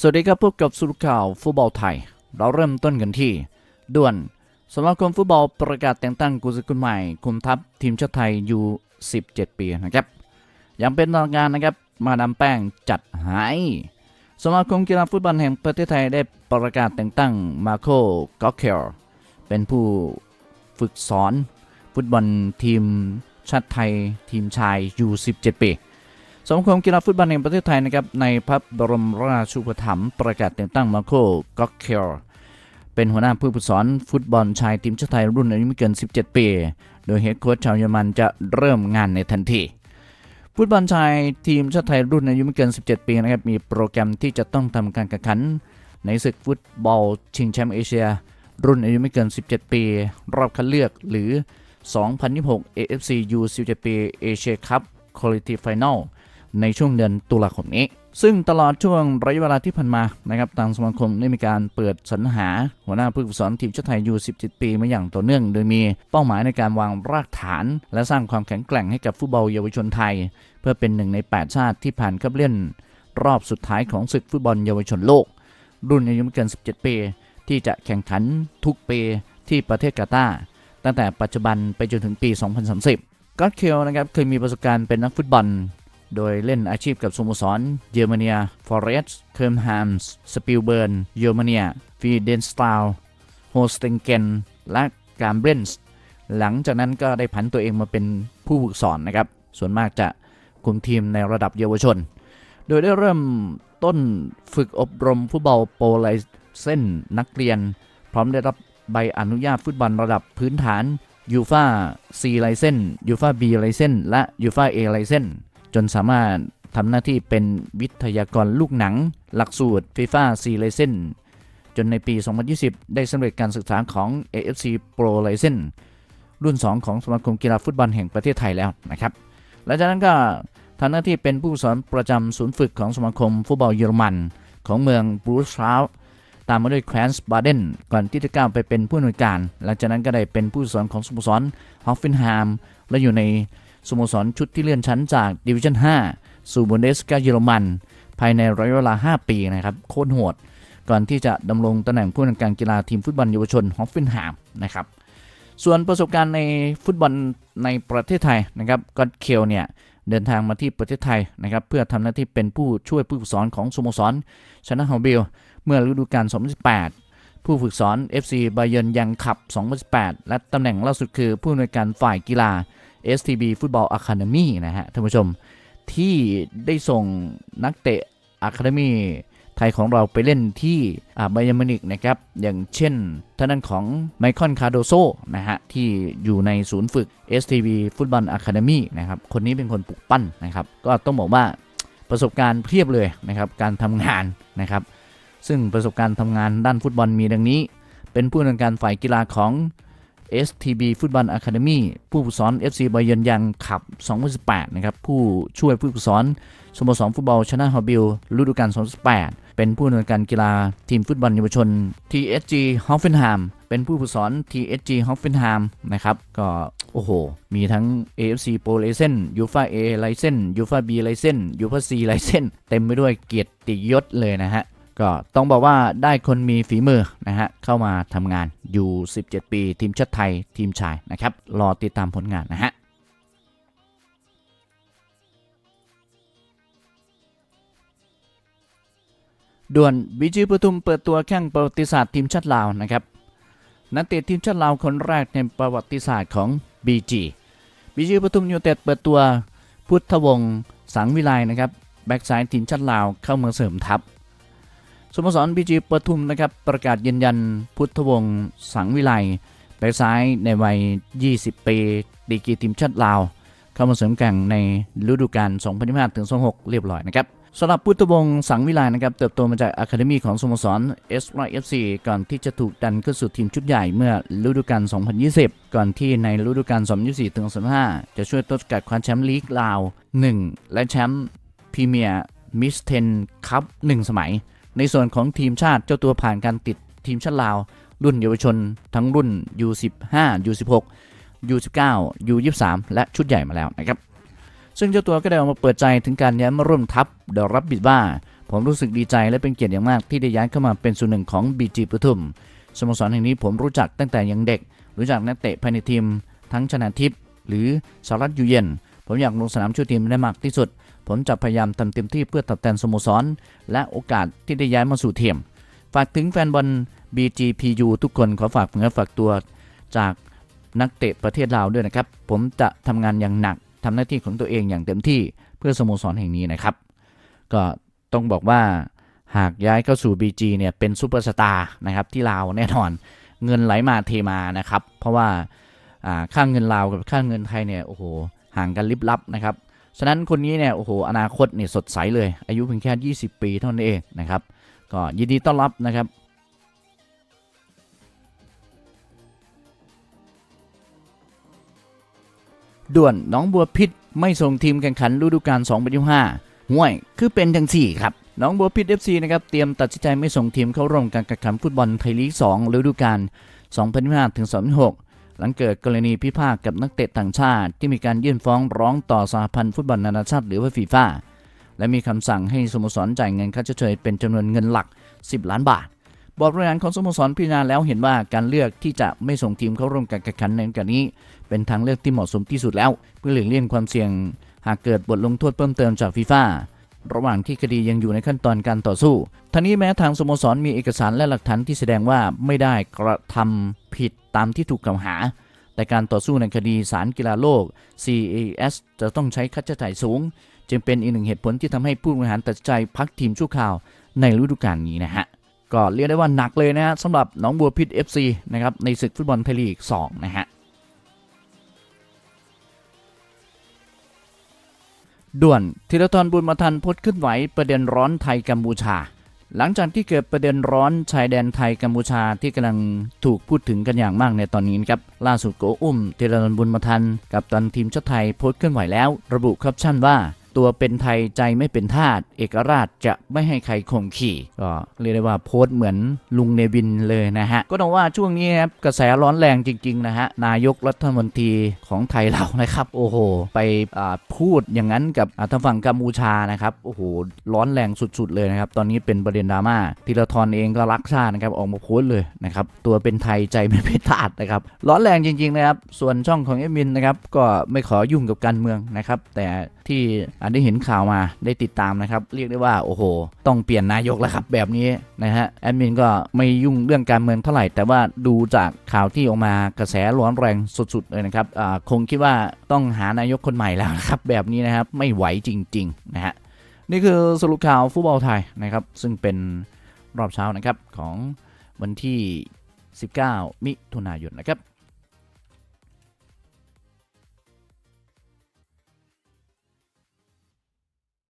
สวัสดีครับพบกับสุรข่าวฟุตบอลไทย เราเริ่มต้นกันที่ด่วนสมาคมฟุตบอลประกาศแต่งตั้งกุญซือคนใหม่ คุมทัพทีมชาติไทยอยู่17 ปีนะครับย่างเป็นทางการนะครับมาดามแป้งจัดให้สมาคมกีฬาฟุตบอลแห่งประเทศไทยได้ประกาศแต่งตั้งมาโคก็อกเคลเป็นผู้ฝึกสอน ฟุตบอลทีมชาติไทยทีมชายอยู่17 ปี สมาคมกีฬาฟุตบอลแห่งประเทศไทยนะครับในพระบรมราชูปถัมภ์ประกาศแต่งตั้งมาโคก็อกเคลเป็นหัวหน้าผู้ฝึกสอนฟุตบอลชายทีมชาติไทยรุ่นอายุไม่เกิน 17 ปี โดยเฮดโค้ชชาวเยอรมันจะเริ่มงานในทันทีฟุตบอลชายทีมชาติไทยรุ่นอายุไม่เกิน 17 ปีนะครับมีโปรแกรมที่จะต้องทำการแข่งขัน ในศึกฟุตบอลชิงแชมป์เอเชีย รุ่นอายุไม่เกิน 17 ปี รอบคัดเลือกหรือ 2026 AFC U17 ปีเอเชี ในช่วงเดือนตุลาคมนี้ ซึ่งตลอดช่วงระยะเวลาที่ผ่านมานะครับทางสมาคมได้มีการเปิดสรรหา หัวหน้าผู้ฝึกสอนทีมชาติไทยยู17 ปีมาอย่างต่อเนื่อง โดยมีเป้าหมายในการวางรากฐาน และสร้างความแข็งแกร่งให้กับฟุตบอลเยาวชนไทย เพื่อเป็นหนึ่งใน 8 ชาติที่ผ่านเข้าเล่นรอบสุดท้ายของศึกฟุตบอลเยาวชนโลก รุ่นอายุไม่เกิน 17 ปี ที่จะแข่งขันทุกปีที่ประเทศกาตาร์ตั้งแต่ปัจจุบันไปจนถึงปี 2030ก็อตเคลนะครับเคยมีประสบการณ์เป็นนักฟุตบอล โดยเล่นอาชีพกับสโมสรเยอรมเนียฟอเรสต์เคิร์มแฮมส์สปิลเบิร์นเยอรมเนียฟีเดนสตาลโฮสติงเกนและการเบรนส์หลังจากนั้นก็ได้ผันตัวเองมาเป็นผู้ฝึกสอนนะครับ ส่วนมากจะคุมทีมในระดับเยาวชน โดยได้เริ่มต้นฝึกอบรมฟุตบอลโปรไลเส้นนักเรียน พร้อมได้รับใบอนุญาตฟุตบอลระดับพื้นฐานยูฟา C ไลเซนยูฟา B ไลเซนและยูฟา A ไลเซน จนสามารถทำหน้าที่เป็นวิทยากรลูกหนัง หลักสูตร FIFA C License จนในปี 2020 ได้สำเร็จการศึกษาของ AFC Pro License รุ่น 2 ของสมาคมกีฬาฟุตบอลแห่งประเทศไทยแล้วนะครับหลังจากนั้นก็ทำหน้าที่เป็นผู้สอนประจำศูนย์ฝึกของสมาคมฟุตบอลเยอรมันของเมืองบรูซราวตามมาด้วยแคว้นส์บาเดนก่อนที่จะก้าวไปเป็นผู้อำนวยการ หลังจากนั้นก็ได้เป็นผู้สอนของสโมสรฮอฟฟินแฮมและอยู่ใน สโมสรชุดที่เลื่อนชั้นจากดิวิชั่น5 สู่บุนเดสกาเยอรมัน ภายในระยะเวลา 5 ปีนะครับโคตรโหด ก่อนที่จะดำรงตำแหน่งผู้อำนการกีฬาทีมฟุตบอลเยาวชนฮอฟฟินแฮมนะครับส่วนประสบการณ์ในฟุตบอลในประเทศไทยนะครับก็เคลเนี่ยเดินทางมาที่ประเทศไทยนะครับเพื่อทำหน้าที่เป็นผู้ช่วยผู้ฝึกสอนของสโมสรชนะฮอลเบลเมื่อฤดูกาล 2018 ผู้ฝึกสอน FC บาเยิร์นยังขับ 2018 และตำแหน่งล่าสุดคือผู้อำนวยการฝ่ายกีฬา STB Football Academy นะฮะท่านผู้ชมที่ได้ส่งนักเตะ Academy ไทยของเราไปเล่นที่บายอร์มินิกนะครับ อย่างเช่นท่านนั้นของไมคอนคาโดโซนะฮะ ที่อยู่ในศูนย์ฝึก STB Football Academy นะครับ คนนี้เป็นคนปลุกปั้นนะครับ ก็ต้องบอกว่าประสบการณ์เพียบเลยนะครับ การทำงานนะครับ ซึ่งประสบการณ์ทำงานด้านฟุตบอลมีดังนี้ เป็นผู้อำนการฝ่ายกีฬาของ STB ฟุตบอลอะคาเดมีผู้ฝึกสอน FC บาเยนยังขับ 2018 นะครับ ผู้ช่วยผู้ฝึกสอนสโมสรฟุตบอลชนะฮอบิลฤดูกาล 2018 เป็นผู้อำนวยการกีฬาทีมฟุตบอลเยาวชน TSG Hoffenheim เป็นผู้ฝึกสอน TSG Hoffenheim นะครับ ก็โอ้โห มีทั้ง AFC Pro License UEFA A License UEFA B License UEFA C License เต็มไปด้วยเกียรติยศเลยนะฮะ ก็ต้องบอกว่าได้คนมีฝีมือนะฮะเข้ามาทำงานอยู่ 17 ปี ทีมชาติไทยทีมชายนะครับรอติดตามผลงานนะฮะด่วนวิจิปทุมเปิดตัวแข่งประวัติศาสตร์ทีมชาติลาวนะครับนักเตะทีมชาติลาวคนแรกในประวัติศาสตร์ของ BG บีจีปทุมยูเต็ดเปิดตัวพุทธวงศ์สังวิไลนะครับแบ็กซ้ายทีมชาติลาวเข้ามาเสริมทัพ สโมสรบีจีปทุมนะครับประกาศยืนยันพุทธวงศ์สังวิไลแบ็กซ้ายในวัย 20 ปีดีกีทีมชาติลาว เข้ามาเสริมแข่งในฤดูกาล2025-26 เรียบร้อยนะครับสำหรับพุทธวงศ์สังวิไลนะครับเติบโตมาจากอะคาเดมีของสโมสร s อ f c ก่อนที่จะถูกดันขึ้นสู่ทีมชุดใหญ่เมื่อฤดูกาล 2020 ก่อนที่ในฤดูกาล 2024-25 จะช่วยต้นกัดคว้าแชมป์ลีกลาว 1 และแชมป์พรีเมียร์มิสเทนคัพ1สมัย ในส่วนของทีมชาติเจ้าตัวผ่านการติดทีมชาติลาว รุ่นเยาวชน ทั้งรุ่น U15 U16 U19 U23 และชุดใหญ่มาแล้วนะครับ ซึ่งเจ้าตัวก็ได้ออกมาเปิดใจถึงการย้ายมาร่วมทัพโดยรับบิดว่า ผมรู้สึกดีใจและเป็นเกียรติอย่างมากที่ได้ย้ายเข้ามาเป็นส่วนหนึ่งของ BG ปทุมสโมสรแห่งนี้ผมรู้จักตั้งแต่ยังเด็ก รู้จักนักเตะภายในทีม ทั้งชนะทิพย์หรือสารัตอยู่เย็น ผมอยากลงสนามช่วยทีมได้มากที่สุด ผมจะพยายามทำเต็มที่เพื่อตอบแทนสโมสร และโอกาสที่ได้ย้ายมาสู่ทีมฝากถึงแฟนบอล BGPU ทุกคนขอฝากเนื้อฝากตัวจากนักเตะประเทศลาวด้วยนะครับ ผมจะทำงานอย่างหนักทำหน้าที่ของตัวเองอย่างเต็มที่เพื่อสโมสรแห่งนี้นะครับ ก็ต้องบอกว่าหากย้ายเข้าสู่ BG เนี่ยเป็นซูเปอร์สตาร์นะครับที่ลาวแน่นอนเงินไหลมาเทมานะครับ เพราะว่าอ่าค่าเงินลาวกับค่าเงินไทยเนี่ยโอ้โหห่างกันลิบลับนะครับ ฉะนั้นคนนี้เนี่ยโอ้โหอนาคตเนี่ยสดใสเลย อายุเพียงแค่ 20 ปีเท่านั้นเองนะครับ ก็ยินดีต้อนรับนะครับด่วนน้องบัวพิษไม่ส่งทีมแข่งขันฤดูกาล2025ห่วย คือเป็นจังสี่ครับน้องบัวพิษ FC นะครับเตรียมตัดสินใจไม่ส่งทีมเข้าร่วมการแข่งขันฟุตบอลไทยลีก2ฤดูกาล2025ถึง2026 หลังเกิดกรณีพิพาทกับนักเตะต่างชาติ ที่มีการยื่นฟ้องร้องต่อสหพันธ์ฟุตบอลนานาชาติหรือว่าฟีฟ่าและมีคำสั่งให้สโมสรจ่ายเงินค่าเชยเป็นจำนวนเงินหลัก 10 ล้านบาทบอร์ดบริหารของสโมสรพิจารณาแล้วเห็นว่าการเลือกที่จะไม่ส่งทีมเข้าร่วมการแข่งขันในกาสนี้ เป็นทางเลือกที่เหมาะสมที่สุดแล้ว เพื่อหลีกเลี่ยงความเสี่ยง หากเกิดบทลงโทษเพิ่มเติมจากฟีฟ่า ระหว่างที่คดียังอยู่ในขั้นตอนการต่อสู้ทั้งนี้แม้ทางสโมสรมีเอกสารและหลักฐานที่แสดงว่าไม่ได้กระทำผิดตามที่ถูกกล่าวหา แต่การต่อสู้ในคดีศาลกีฬาโลก CAS จะต้องใช้ค่าใช้จ่ายสูง จึงเป็นอีกหนึ่งเหตุผลที่ทำให้ผู้บริหารตัดใจพักทีมชั่วคราวในฤดูกาลนี้นะฮะก็เรียกได้ว่าหนักเลยนะฮะสำหรับน้องบัวพิษ FC นะครับในศึกฟุตบอลไทยลีก2นะฮะ ด่วนธีรทรบุญมาทันโพสขึ้นไหวประเด็นร้อนไทยกัมพูชา หลังจากที่เกิดประเด็นร้อนชายแดนไทยกัมพูชาที่กำลังถูกพูดถึงกันอย่างมากในตอนนี้นครับล่าสุดโกอุ้มธีรทรบุญมาทันกับตันทีมชาติไทยโพสต์ขึ้นไหวแล้ว ระบุแคปชั่นว่า ตัวเป็นไทยใจไม่เป็นทาสเอกราชจะไม่ให้ใครข่มขี่ก็เรียกได้ว่าโพสต์เหมือนลุงเนวินเลยนะฮะ ก็ต้องว่าช่วงนี้ครับกระแสร้อนแรงจริงๆนะฮะนายกรัฐมนตรีของไทยเรานะครับ โอ้โห ไปพูดอย่างนั้นกับทางฝั่งกัมพูชานะครับโอ้โหร้อนแรงสุดๆเลยนะครับ ตอนนี้เป็นประเด็นดราม่าธีรทรเองก็รักชาตินะครับออกมาโพสต์เลยนะครับตัวเป็นไทยใจไม่เป็นทาสนะครับร้อนแรงจริงๆนะครับส่วนช่องของเอมินนะครับก็ไม่ขอยุ่งกับการเมืองนะครับแต่ที่อ่าได้เห็นข่าวมาได้ติดตามนะครับ เรียกได้ว่าโอ้โห ต้องเปลี่ยนนายกแล้วครับแบบนี้นะฮะแอดมินก็ไม่ยุ่งเรื่องการเมืองเท่าไหร่แต่ว่าดูจากข่าวที่ออกมากระแสร้อนแรงสุดๆเลยนะครับคงคิดว่าต้องหานายกคนใหม่แล้วนะครับแบบนี้นะครับไม่ไหวจริงๆนะฮะนี่คือสรุปข่าวฟุตบอลไทยนะครับซึ่งเป็นรอบเช้านะครับของวันที่ 19 มิถุนายนนะครับ